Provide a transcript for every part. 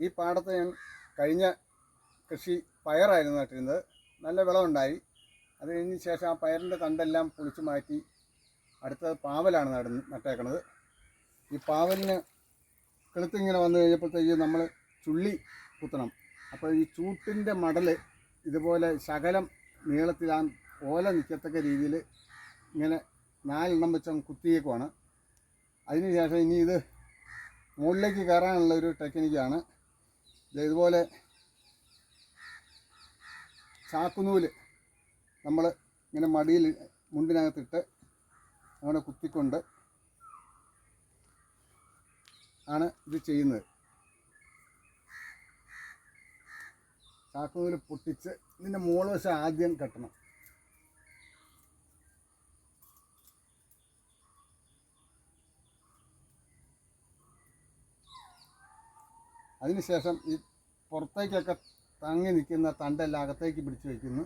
ഈ പാടത്ത് ഞാൻ കഴിഞ്ഞ കൃഷി പയറായിരുന്നു നട്ടിരുന്നത്. നല്ല വിളവുണ്ടായി. അത് കഴിഞ്ഞ ശേഷം ആ പയറിന്റെ തണ്ടെല്ലാം പൊളിച്ചു മാറ്റി അടുത്തത് പാവലാണ് നട നട്ടേക്കണത്. ഈ പാവലിന് കിളുത്തിങ്ങനെ വന്നു കഴിഞ്ഞപ്പോഴത്തേക്ക് നമ്മൾ ചുള്ളി കുത്തണം. അപ്പോൾ ഈ ചൂട്ടിന്റെ മടൽ ഇതുപോലെ ശകലം നീളത്തിൽ ആ ഓല നിൽക്കത്തക്ക രീതിയിൽ ഇങ്ങനെ നാലെണ്ണം വെച്ചും കുത്തിയേക്കുവാണ്. അതിനുശേഷം ഇനി ഇത് മുകളിലേക്ക് കയറാനുള്ള ഒരു ടെക്നിക്കാണ് ഇതുപോലെ ചാക്കുനൂൽ നമ്മൾ ഇങ്ങനെ മടിയിൽ മുണ്ടിനകത്തിട്ട് അങ്ങനെ കുത്തിക്കൊണ്ട് ആണ് ഇത് ചെയ്യുന്നത്. ചാക്കുനൂൽ പൊട്ടിച്ച് ഇതിന്റെ മുകൾ വശം ആദ്യം കെട്ടണം. അതിനുശേഷം ഈ പുറത്തേക്കൊക്കെ തങ്ങി നിൽക്കുന്ന തണ്ടെല്ലാം അകത്തേക്ക് പിടിച്ച് വയ്ക്കുന്നു.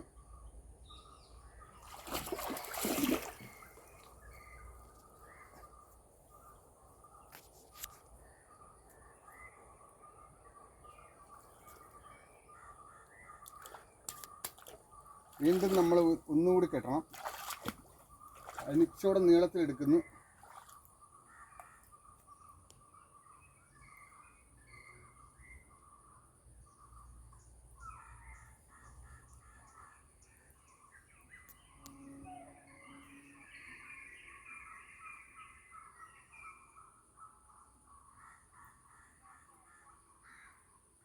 വീണ്ടും നമ്മൾ ഒന്നുകൂടി കെട്ടണം. അതിനിച്ചോടെ നീളത്തിലെടുക്കുന്നു.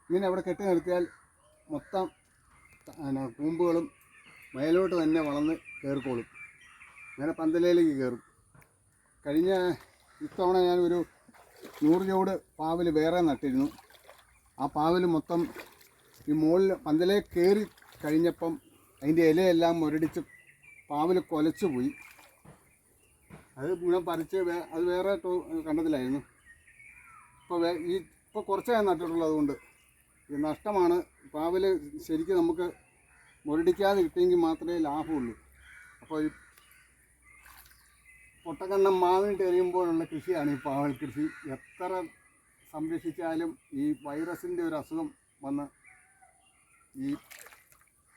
ഇങ്ങനെ അവിടെ കെട്ടി നിർത്തിയാൽ മൊത്തം കൂമ്പുകളും മേലോട്ട് തന്നെ വളർന്ന് കയറിക്കോളും. അങ്ങനെ പന്തലയിലേക്ക് കയറും. കഴിഞ്ഞ ഇത്തവണ ഞാനൊരു നൂറ് ചൂട് പാവൽ വേറെ നട്ടിരുന്നു. ആ പാവൽ മൊത്തം ഈ മുകളിൽ പന്തലേ കയറി കഴിഞ്ഞപ്പം അതിന്റെ ഇലയെല്ലാം മുരടിച്ച് പാവൽ കൊലച്ചു പോയി. അത് മുഴുവൻ പറിച്ച് അത് വേറെ കണ്ടതിലായിരുന്നു. ഇപ്പോൾ ഈ ഇപ്പോൾ കുറച്ചേ നട്ടിട്ടുള്ളതുകൊണ്ട് നട്ടിട്ടുള്ളത് കൊണ്ട് ഇത് നഷ്ടമാണ്. പാവൽ ശരിക്കും നമുക്ക് മുരടിക്കാതെ കിട്ടിയെങ്കിൽ മാത്രമേ ലാഭമുള്ളൂ. അപ്പോൾ ഈ പൊട്ടക്കണ്ണം മാവിട്ട് എറിയുമ്പോഴുള്ള കൃഷിയാണ് ഈ പാവൽ കൃഷി. എത്ര സംരക്ഷിച്ചാലും ഈ വൈറസിന്റെ ഒരു അസുഖം വന്ന് ഈ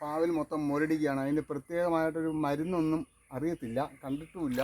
പാവൽ മൊത്തം മുരടിക്കുകയാണ്. അതിന്റെ പ്രത്യേകമായിട്ടൊരു മരുന്നൊന്നും അറിയത്തില്ല കണ്ടിട്ടുമില്ല.